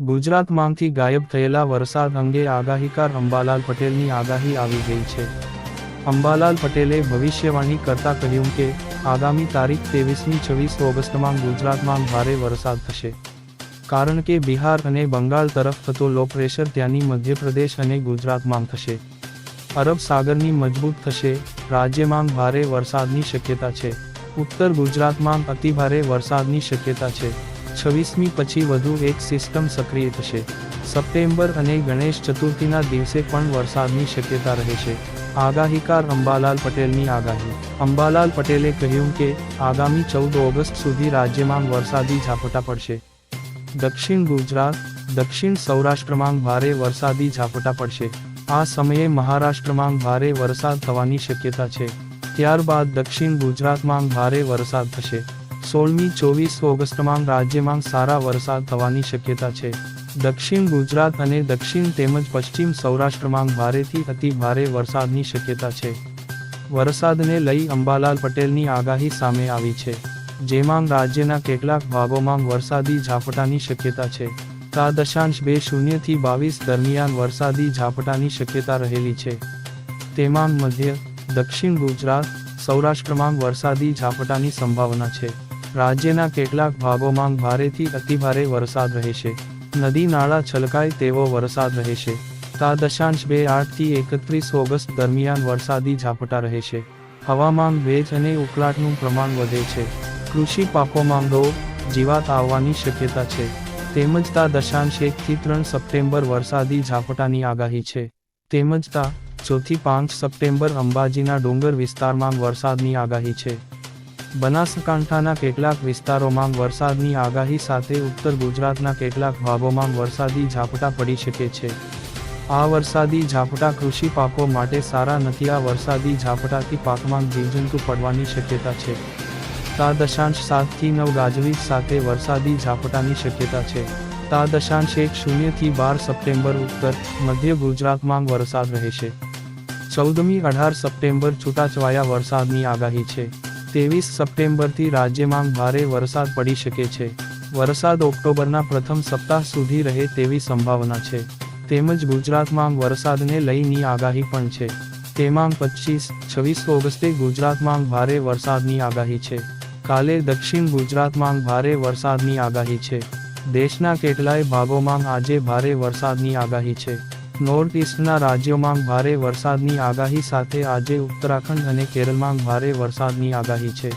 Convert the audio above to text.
ગુજરાતમાંથી ગાયબ થયેલા વરસાદ અંગે આગાહીકાર અંબાલાલ પટેલની આગાહી આવી ગઈ છે. અંબાલાલ પટેલે ભવિષ્યવાણી કરતા કહ્યું કે, આગામી તારીખ ત્રેવીસમી છવ્વીસ ઓગસ્ટમાં ગુજરાતમાં ભારે વરસાદ થશે. કારણ કે બિહાર અને બંગાળ તરફ થતો લો પ્રેશર ત્યાંની મધ્યપ્રદેશ અને ગુજરાતમાં થશે. અરબ સાગરની મજબૂત થશે, રાજ્યમાં ભારે વરસાદની શક્યતા છે. ઉત્તર ગુજરાતમાં અતિભારે વરસાદની શક્યતા છે. છવ્વીસમી પછી વધુ એક સિસ્ટમ સક્રિય થશે. સપ્ટેમ્બર અને ગણેશ ચતુર્થીના દિવસે પણ વરસાદની શક્યતા રહેશે આગાહીકાર અંબાલાલ પટેલની આગાહી. અંબાલાલ પટેલે કહ્યું કે, આગામી ચૌદ ઓગસ્ટ સુધી રાજ્યમાં વરસાદી ઝાપટા પડશે. દક્ષિણ ગુજરાત, દક્ષિણ સૌરાષ્ટ્રમાં ભારે વરસાદી ઝાપટા પડશે. આ સમયે મહારાષ્ટ્રમાં ભારે વરસાદ થવાની શક્યતા છે. ત્યારબાદ દક્ષિણ ગુજરાતમાં ભારે વરસાદ થશે. સોળમી, ચોવીસ ઓગસ્ટમાં રાજ્યમાં સારા વરસાદ થવાની શક્યતા છે. દક્ષિણ ગુજરાત અને દક્ષિણ તેમજ પશ્ચિમ સૌરાષ્ટ્રમાં ભારેથી અતિ ભારે વરસાદની શક્યતા છે. વરસાદને લઈ અંબાલાલ પટેલની આગાહી સામે આવી છે. જેમાં રાજ્યના કેટલાક ભાગોમાં વરસાદી ઝાપટાની શક્યતા છે. તા દશાંશ બે શૂન્યથી બાવીસ દરમિયાન વરસાદી ઝાપટાની શક્યતા રહેલી છે. તેમાં મધ્ય, દક્ષિણ ગુજરાત, સૌરાષ્ટ્રમાં વરસાદી ઝાપટાની સંભાવના છે. રાજ્યના કેટલાક ભાગોમાં ભારેથી અતિભારે વરસાદ રહેશે. નદી નાળા છલકાય તેવો વરસાદ રહેશે. તા દશાંશ બે આઠથી એકત્રીસ ઓગસ્ટ દરમિયાન વરસાદી ઝાપટા રહેશે. હવામાન ભેજ અને ઉકળાટનું પ્રમાણ વધે છે. કૃષિ પાકોમાં દો જીવાત આવવાની શક્યતા છે. તેમજ તા દશાંશ એકથી ત્રણ સપ્ટેમ્બર વરસાદી ઝાપટાની આગાહી છે. તેમજ તા ચોથી પાંચ સપ્ટેમ્બર અંબાજીના ડુંગર વિસ્તારમાં વરસાદની આગાહી છે. બનાસકાંઠાના કેટલાક વિસ્તારોમાં વરસાદની આગાહી સાથે ઉત્તર ગુજરાતના કેટલાક ભાગોમાં વરસાદી ઝાપટા પડી શકે છે. આ વરસાદી ઝાપટા કૃષિ પાકો માટે સારા નથી, આ વરસાદી ઝાપટાથી પાકમાં જીવજંતુ પડવાની શક્યતા છે. તા દશાંશ સાતથી નવ ગાજવીજ સાથે વરસાદી ઝાપટાની શક્યતા છે. તા દશાંશ એક શૂન્યથી બાર સપ્ટેમ્બર ઉત્તર મધ્ય ગુજરાતમાં વરસાદ રહેશે ચૌદમી અઢાર સપ્ટેમ્બર છૂટાછવાયા વરસાદની આગાહી છે. ત્રેવીસ સપ્ટેમ્બરથી રાજ્યમાં ભારે વરસાદ પડી શકે છે. વરસાદ ઓક્ટોબરના પ્રથમ સપ્તાહ સુધી રહે તેવી સંભાવના છે. તેમજ ગુજરાતમાં વરસાદને લઈની આગાહી પણ છે. તેમાં પચીસ છવ્વીસ ઓગસ્ટે ગુજરાતમાં ભારે વરસાદની આગાહી છે. કાલે દક્ષિણ ગુજરાતમાં ભારે વરસાદની આગાહી છે. દેશના કેટલાય ભાગોમાં આજે ભારે વરસાદની આગાહી છે. નોર્થ ઇસ્ટના રાજ્યોમાં ભારે વરસાદની આગાહી સાથે આજે ઉત્તરાખંડ અને કેરળમાં ભારે વરસાદની આગાહી છે.